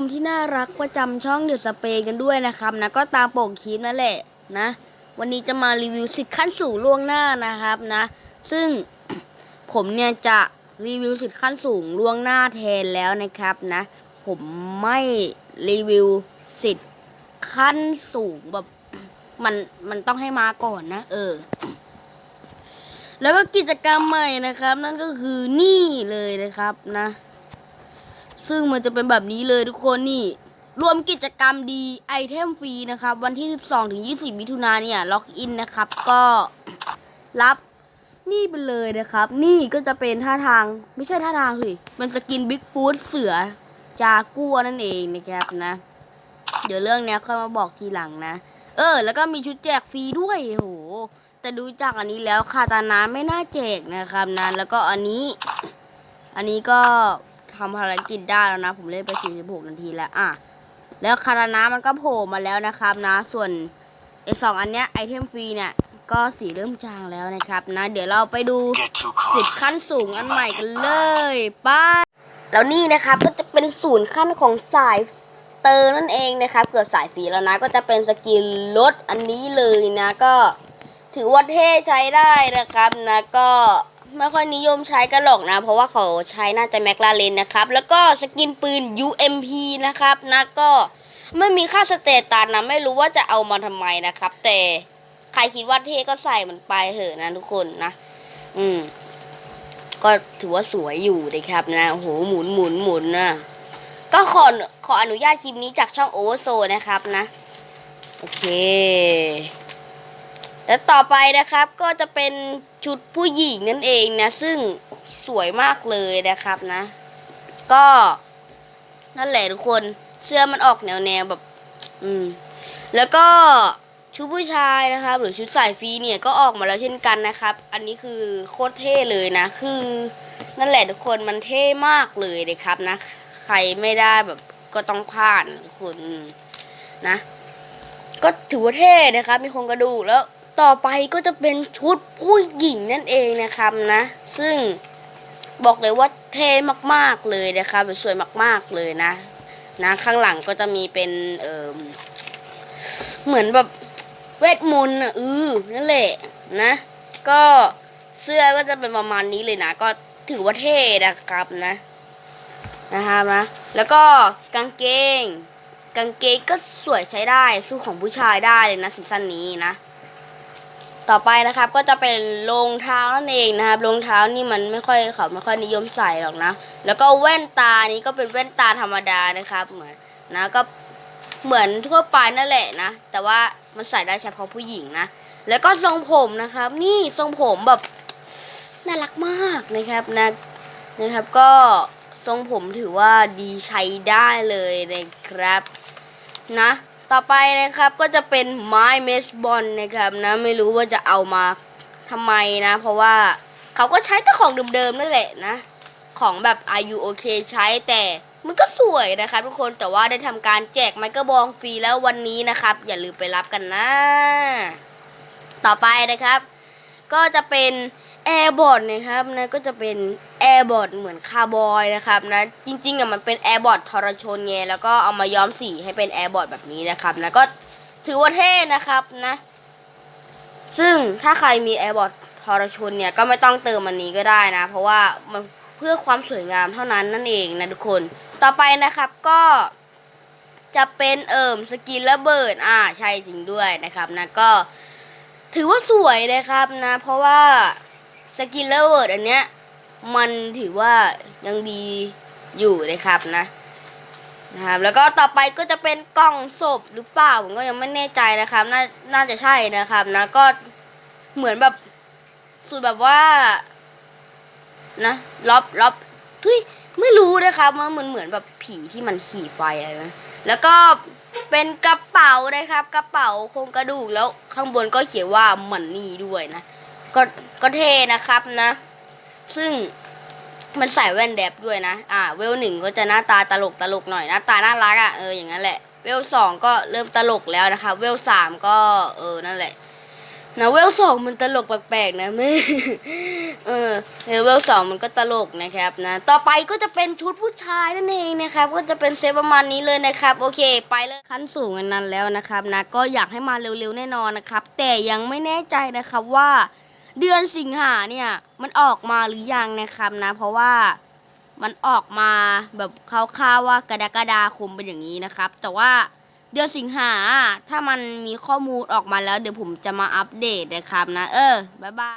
มที่น่ารักประจำช่องเดือดสเปร์กันด้วยนะครับนะก็ตามปกคลิปนั่นแหละนะ วันนี้จะมารีวิวสิทธิ์ขั้นสูงล่วงหน้านะครับนะ ซึ่งผมเนี่ยจะรีวิวสิทธิ์ขั้นสูงล่วงหน้าแทนแล้วนะครับนะ ผมไม่รีวิวสิทธิ์ขั้นสูงแบบมันมันต้องให้มาก่อนนะ เออ แล้วก็กิจกรรมใหม่นะครับ นั่นก็คือนี่เลยนะครับนะ ซึ่งมันจะเป็นแบบนี้เลยทุกคนนี่ รวมกิจกรรมดีไอเทมฟรีนะครับ วันที่ 12ถึง20 มิถุนาเนี่ย ล็อกอินนะครับ ก็รับนี่ไปเลยนะครับ นี่ก็จะเป็นท่าทางไม่ใช่ท่าทางสิมันสกินบิ๊กฟูดเสือจากัวนั่นเองนะครับนะ เดี๋ยวเรื่องเนี้ยค่อยมาบอกทีหลังนะ เออ แล้วก็มีชุดแจกฟรีด้วยโหแต่ดูจากอันนี้แล้วคาตานาไม่น่าแจกนะครับนะแล้วก็อันนี้ อันนี้ก็ ทำภารกิจได้แล้วนะ ผมเล่นไป 46 นาทีแล้วอะแล้วคาตานามันก็โผล่มาแล้วนะครับนะ ส่วนไอสองอันเนี้ยไอเทมฟรีเนี่ย ก็สีเริ่มจางแล้วนะครับนะ เดี๋ยวเราไปดูสิบขั้นสูงอันใหม่กันเลยไป้าแล้วนี่นะครับก็จะเป็นศูนย์ขั้นของสายเตอร์นั่นเองนะครับ เกือบสายสีแล้วนะ ก็จะเป็นสกินรถอันนี้เลยนะก็ถือว่าเท่ใช้ได้นะครับนะก็ ไม่ค่อยนิยมใช้กันหรอกนะ เพราะว่าเขาใช้น่าจะแมคลาเรนนะครับ แล้วก็สกินปืน UMP นะครับนะก็ไม่มีค่าสเตตัสนะไม่รู้ว่าจะเอามาทำไมนะครับ แต่ใครคิดว่าเท่ก็ใส่มันไปเถอะนะทุกคนนะ อืม ก็ถือว่าสวยอยู่นะครับนะโอ้โหหมุนหมุนหมุนนะก็ขอขออนุญาตคลิปนี้จากช่องโอเวอร์โซนะครับนะ โอเค แล้วต่อไปนะครับก็จะเป็นชุดผู้หญิงนั่นเองนะ ซึ่งสวยมากเลยนะครับนะ ก็นั่นแหละทุกคนเสื้อมันออกแนวแนวๆแบบ อืม แล้วก็ชุดผู้ชายนะครับ หรือชุดสายฟรีเนี่ยก็ออกมาแล้วเช่นกันนะครับ อันนี้คือโคตรเท่เลยนะ คือ นั่นแหละทุกคนมันเท่มากเลยนะครับนะ ใครไม่ได้แบบก็ต้องผ่านทุกคนนะ ก็ถือว่าเท่นะครับ มีโครงกระดูกแล้ว ต่อไปก็จะเป็นชุดผู้หญิงนั่นเองนะครับนะ ซึ่งบอกเลยว่าเท่มากๆเลยนะครับสวยมากๆเลยนะ นะข้างหลังก็จะมีเป็นเอ่อเหมือนแบบเวทมนต์อะเออนั่นแหละนะ ก็เสื้อก็จะเป็นประมาณนี้เลยนะ ก็ถือว่าเท่นะครับนะนะครับนะ แล้วก็กางเกง กางเกงก็สวยใช้ได้สู้ของผู้ชายได้เลยนะซีซั่นนี้นะ ต่อไปนะครับก็จะเป็นรองเท้านั่นเองนะครับรองเท้านี่มันไม่ค่อยเขาไม่ค่อยนิยมใส่หรอกนะ แล้วก็แว่นตานี้ก็เป็นแว่นตาธรรมดานะครับเหมือนนะก็เหมือนทั่วไปนั่นแหละนะ แต่ว่ามันใส่ได้เฉพาะผู้หญิงนะ แล้วก็ทรงผมนะครับ นี่ทรงผมแบบน่ารักมากนะครับนะนะครับก็ทรงผมถือว่าดีใช้ได้เลยนะครับนะ ต่อไปนะครับก็จะเป็นไม้เมสบอลนะครับนะไม่รู้ว่าจะเอามาทำไมนะ เพราะว่าเขาก็ใช้แต่ของเดิมๆนั่นแหละนะ ของแบบ IU OK ใช้แต่มันก็สวยนะครับทุกคนแต่ว่าได้ทำการแจกไมเกร์บองฟรีแล้ววันนี้นะครับ อย่าลืมไปรับกันนะ ต่อไปนะครับ ก็จะเป็นแอร์บอร์ดนะครับนะก็จะเป็น ร์บอร์ดเหมือนคาร์บอยนะครับนะจริงๆอะมันเป็นแอร์บอร์ดทรชนไงแล้วก็เอามาย้อมสีให้เป็นแอร์บอร์ดแบบนี้นะครับนะก็ถือว่าเท่นะครับนะ ซึ่งถ้าใครมีแอร์บอร์ดทรชนเนี่ยก็ไม่ต้องเติมอันนี้ก็ได้นะ เพราะว่ามันเพื่อความสวยงามเท่านั้นนั่นเองนะทุกคน ต่อไปนะครับก็จะเป็นเอิมสกินระเบิดอ่าใช่จริงด้วยนะครับนะก็ถือว่าสวยนะครับนะ เพราะว่าสกินระเบิดอันเนี้ย มันถือว่ายังดีอยู่นะครับนะนะครับแล้วก็ต่อไปก็จะเป็นกล่องศพหรือเปล่าผมก็ยังไม่แน่ใจนะครับน่าน่าจะใช่นะครับนะก็เหมือนแบบสูตรแบบว่านะล็อบล็อบทุยไม่รู้นะครับว่ามันเหมือนแบบผีที่มันขี่ไฟอะไรนะแล้วก็เป็นกระเป๋านะครับ กระเป๋าโครงกระดูกแล้วข้างบนก็เขียนว่ามันนี่ด้วยนะก็ก็เท่นะครับนะ ซึ่งมันใส่แว่นแดบด้วยนะ อ่า เวลหนึ่งก็จะหน้าตาตลกตลกหน่อยหน้าตาน่ารักอะ่ะ เออ อย่างนั้นแหละ เวลสองก็เริ่มตลกแล้วนะคะ เวลสามก็ เออ นั่นแหละนะเวลสองมันตลกแปลกๆนะไม่เออเลเวลสองมันก็ตลกนะครับนะ ต่อไปก็จะเป็นชุดผู้ชายนั่นเองนะครับ ก็จะเป็นเซตประมาณนี้เลยนะครับ โอเค ไปเลยขั้นสูงนนั้นแล้วนะครับนะ ก็อยากให้มาเร็วๆแน่นอนนะครับ แต่ยังไม่แน่ใจนะครับว่า เดือนสิงหาเนี่ย มันออกมาหรือยังนะครับนะ เพราะว่ามันออกมาแบบคร่าวๆว่ากรกฎาคมเป็นอย่างนี้นะครับ แต่ว่าเดือนสิงหาถ้ามันมีข้อมูลออกมาแล้ว เดี๋ยวผมจะมาอัปเดตนะครับนะ เออบ๊ายบาย